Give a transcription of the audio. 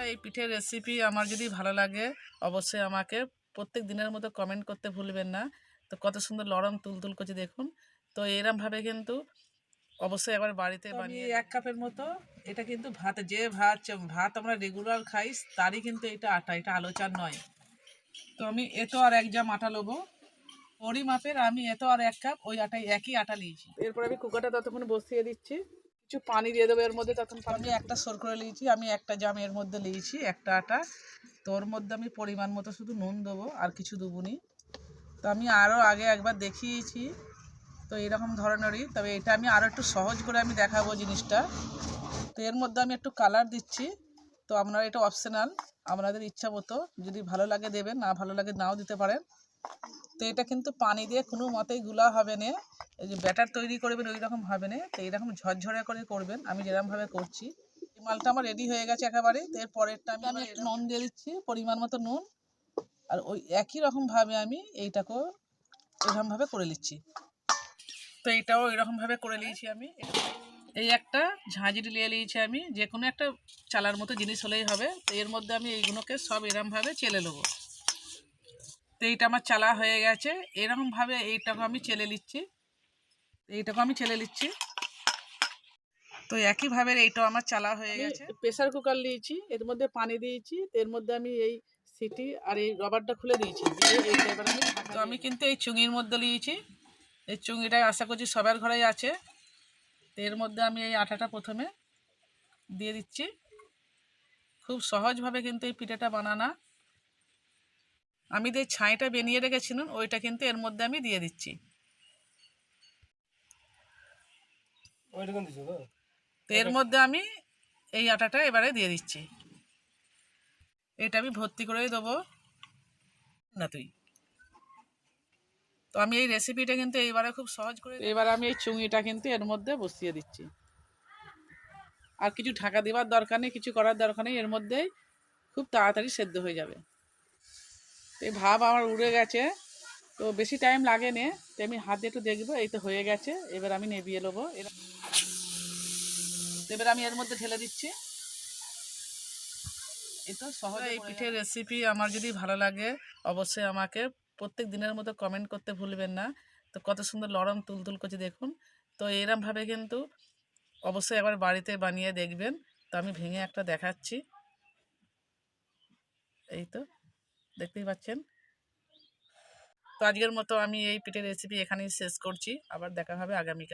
বন্ধুরা এই পিঠের রেসিপি আমার যদি ভালো লাগে অবশ্যই আমাকে প্রত্যেক দিনের মতো কমেন্ট করতে ভুলবেন না। তো কত সুন্দর লরম তুলতুল করছে দেখুন। তো এরমভাবে কিন্তু অবশ্যই একবার বাড়িতে বানিয়ে এক কাপের মতো এটা কিন্তু ভাত যে ভাত ভাত আমরা রেগুলার খাই তারই কিন্তু এটা আটা এটা আলোচার নয়। তো আমি এতো আর এক জাম আটা নেব ওরই মাপের আমি এত আর এক কাপ ওই আটাই একই আটা নিয়েছি। এরপর আমি কুকারটা ততক্ষণ বসিয়ে দিচ্ছি। কিছু পানি দিয়ে দেবো এর মধ্যে তখন আমি একটা সর করে নিয়েছি আমি একটা জাম এর মধ্যে নিয়েছি একটা আটা। তো ওর মধ্যে আমি পরিমাণ মতো শুধু নুন দেবো আর কিছু দেবুনি। তো আমি আরও আগে একবার দেখিয়েছি তো এরকম ধরনেরই। তবে এটা আমি আরও একটু সহজ করে আমি দেখাবো জিনিসটা। তো এর মধ্যে আমি একটু কালার দিচ্ছি তো আপনারা এটা অপশনাল আপনাদের ইচ্ছা মতো। যদি ভালো লাগে দেবেন না ভালো লাগে নাও দিতে পারেন। তো এটা কিন্তু পানি দিয়ে কোনো মতেই গুলা হবে না। এই যে ব্যাটার তৈরি করবেন ওই রকম হবে না। তো এইরকম ঝরঝরে করে করবেন। আমি যেরকমভাবে করছি। এই মালটা আমার রেডি হয়ে গেছে একেবারে। তো এর পরেরটা আমি আমি একটু নুন দিয়ে দিচ্ছি পরিমাণ মতো নুন। আর ওই একই রকমভাবে আমি এইটাকেও এরকমভাবে করে নিচ্ছি। তো এইটাও এরকমভাবে করে নিয়েছি আমি। এই একটা ঝাঁঝরি নিয়ে নিয়েছি আমি। যে কোনো একটা চালার মতো জিনিস হলেই হবে। তো এর মধ্যে আমি এইগুলোকে সব এরমভাবে চেলে নেব। তো এইটা আমার চালা হয়ে গেছে। এরকমভাবে এইটাকে আমি চেলে নিচ্ছি। এইটাকে আমি চেলে নিচ্ছি। তো একইভাবে এইটাও আমার চালা হয়ে গেছে। প্রেসার কুকার নিয়েছি এর মধ্যে পানি দিয়েছি এর মধ্যে আমি এই সিটি আর এই রবারটা খুলে দিয়েছি। তো আমি কিন্তু এই চুঙির মধ্যে নিয়েছি। এই চুঙিটা আশা করছি সবার ঘরেই আছে। তো এর মধ্যে আমি এই আটাটা প্রথমে দিয়ে দিচ্ছি। খুব সহজভাবে কিন্তু এই পিঠাটা বানানা। আমি যে ছাইটা বেনিয়ে রেখেছিলাম ওইটা কিন্তু এর মধ্যে আমি দিয়ে দিচ্ছি। তো এর মধ্যে আমি এই আটাটা এবারে দিয়ে দিচ্ছি। এটা আমি ভর্তি করেই দেবো। না তুই। তো আমি এই রেসিপিটা কিন্তু এইবারে খুব সহজ করে এবার আমি এই চুঙিটা কিন্তু এর মধ্যে বসিয়ে দিচ্ছি। আর কিছু ঢাকা দেওয়ার দরকার নেই কিছু করার দরকার নেই এর মধ্যেই খুব তাড়াতাড়ি সেদ্ধ হয়ে যাবে। তো এই ভাব আমার উড়ে গেছে। তো বেশি টাইম লাগে নে তো আমি হাত দিয়ে একটু দেখব এই তো হয়ে গেছে এবার আমি নেবিয়ে নেব। এবার আমি এর মধ্যে ঢেলে দিচ্ছি। এই তো সহজ এই পিঠের রেসিপি আমার যদি ভালো লাগে অবশ্যই আমাকে প্রত্যেক দিনের মতো কমেন্ট করতে ভুলবেন না। তো কত সুন্দর লরম তুলতুল করছে দেখুন। তো এরমভাবে কিন্তু অবশ্যই একবার বাড়িতে বানিয়ে দেখবেন। তো আমি ভেঙে একটা দেখাচ্ছি। এই তো। দেখতেই পাচ্ছেন। তো আজকের মতো আমি এই পিঠের রেসিপি এখানেই শেষ করছি। আবার দেখা হবে আগামীকাল।